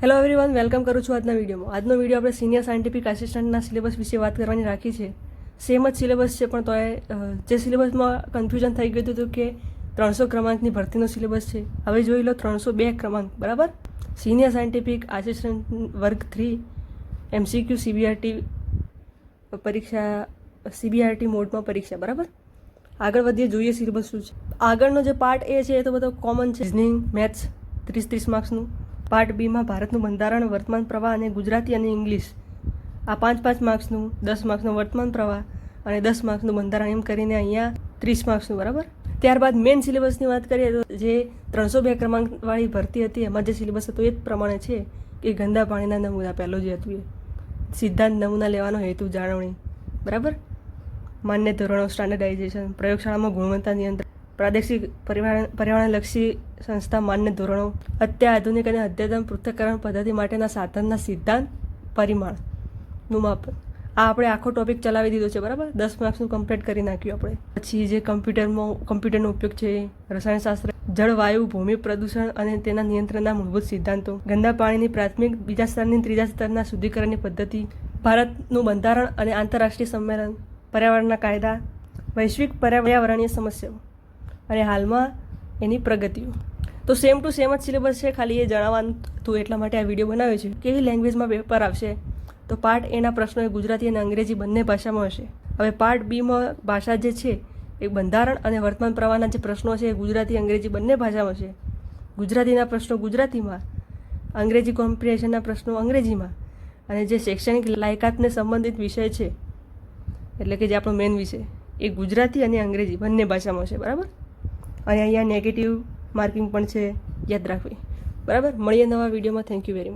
Hello everyone welcome કરું છું આજના વિડીયોમાં. આજનો વીડિયો આપણે સિનિયર સાયન્ટિફિક આસિસ્ટન્ટના સિલેબસ વિશે વાત કરવાની રાખી છે. સેમ જ સિલેબસ છે, પણ તો એ જે સિલેબસમાં કન્ફ્યુઝન થઈ ગયું હતું કે ત્રણસો ક્રમાંકની ભરતીનો સિલેબસ છે. હવે જોઈ લો ત્રણસો બે ક્રમાંક, બરાબર? સિનિયર સાયન્ટિફિક આસિસ્ટન્ટ વર્ગ થ્રી એમસીક્યુ સીબીઆરટી પરીક્ષા સીબીઆરટી મોડમાં પરીક્ષા, બરાબર? આગળ વધીએ, જોઈએ સિલેબસ શું છે. આગળનો જે પાર્ટ એ છે એ તો બધો કોમન છે. રિઝનિંગ મેથ્સ ત્રીસ ત્રીસ માર્ક્સનું પાર્ટ બીમાં ભારતનું બંધારણ, વર્તમાન પ્રવાહ અને ગુજરાતી અને ઇંગ્લિશ. આ પાંચ પાંચ માર્ક્સનું, દસ માર્ક્સનું વર્તમાન પ્રવાહ અને દસ માર્ક્સનું બંધારણ એમ કરીને અહીંયા ત્રીસ માર્ક્સનું, બરાબર? ત્યારબાદ મેઇન સિલેબસની વાત કરીએ તો જે ત્રણસો બે ક્રમાંકવાળી ભરતી હતી, એમાં જે સિલેબસ હતો એ જ પ્રમાણે છે કે ગંદા પાણીના નમૂના, પહેલો જે હતું એ. સિદ્ધાંત નમૂના લેવાનો હેતુ જાળવણી, બરાબર? માન્ય ધોરણો સ્ટાન્ડર્ડાઇઝેશન પ્રયોગશાળામાં ગુણવત્તા નિયંત્રણ, પ્રાદેશિક પર્યાવરણ પર્યાવરણલક્ષી સંસ્થા માન્ય ધોરણો, અત્યાધુનિક અને અદ્યતન પૃથ્થકરણ પદ્ધતિ માટેના સાધનના સિદ્ધાંત પરિમાણનું માપન આ આપણે આખો ટોપિક ચલાવી દીધો છે, બરાબર? દસ માર્ક્સનું કમ્પ્લીટ કરી નાખ્યું આપણે. પછી જે કમ્પ્યુટરમાં કમ્પ્યુટરનો ઉપયોગ છે, રસાયણશાસ્ત્ર, જળવાયુ, ભૂમિ પ્રદૂષણ અને તેના નિયંત્રણના મૂળભૂત સિદ્ધાંતો. ગંદા પાણીની પ્રાથમિક, બીજા સ્તરની, ત્રીજા સ્તરના શુદ્ધિકરણની પદ્ધતિ, ભારતનું બંધારણ અને આંતરરાષ્ટ્રીય સંમેલન, પર્યાવરણના કાયદા, વૈશ્વિક પર્યાવરણીય સમસ્યાઓ. અને હાલમાં એની પ્રગતિઓ. તો સેમ ટુ સેમ જ સિલેબસ છે, ખાલી એ જણાવવાનું હતું એટલા માટે આ વીડિયો બનાવ્યો છે. કેવી લેંગ્વેજમાં પેપર આવશે? તો પાર્ટ એના પ્રશ્નો એ ગુજરાતી અને અંગ્રેજી બંને ભાષામાં હશે. હવે પાર્ટ બીમાં ભાષા જે છે, એ બંધારણ અને વર્તમાન પ્રવાહના જે પ્રશ્નો છે, એ ગુજરાતી, અંગ્રેજી બંને ભાષામાં છે. ગુજરાતીના પ્રશ્નો ગુજરાતીમાં, અંગ્રેજી કોમ્પ્રિહેશનના પ્રશ્નો અંગ્રેજીમાં અને જે શૈક્ષણિક લાયકાતને સંબંધિત વિષય છે, એટલે કે જે આપણો મેઇન વિષય, એ ગુજરાતી અને અંગ્રેજી બંને ભાષામાં છે બરાબર? અને અહીંયા નેગેટિવ માર્કિંગ પણ છે યાદ રાખવી. બરાબર? મળીએ નવા વિડીયોમાં. Thank you very much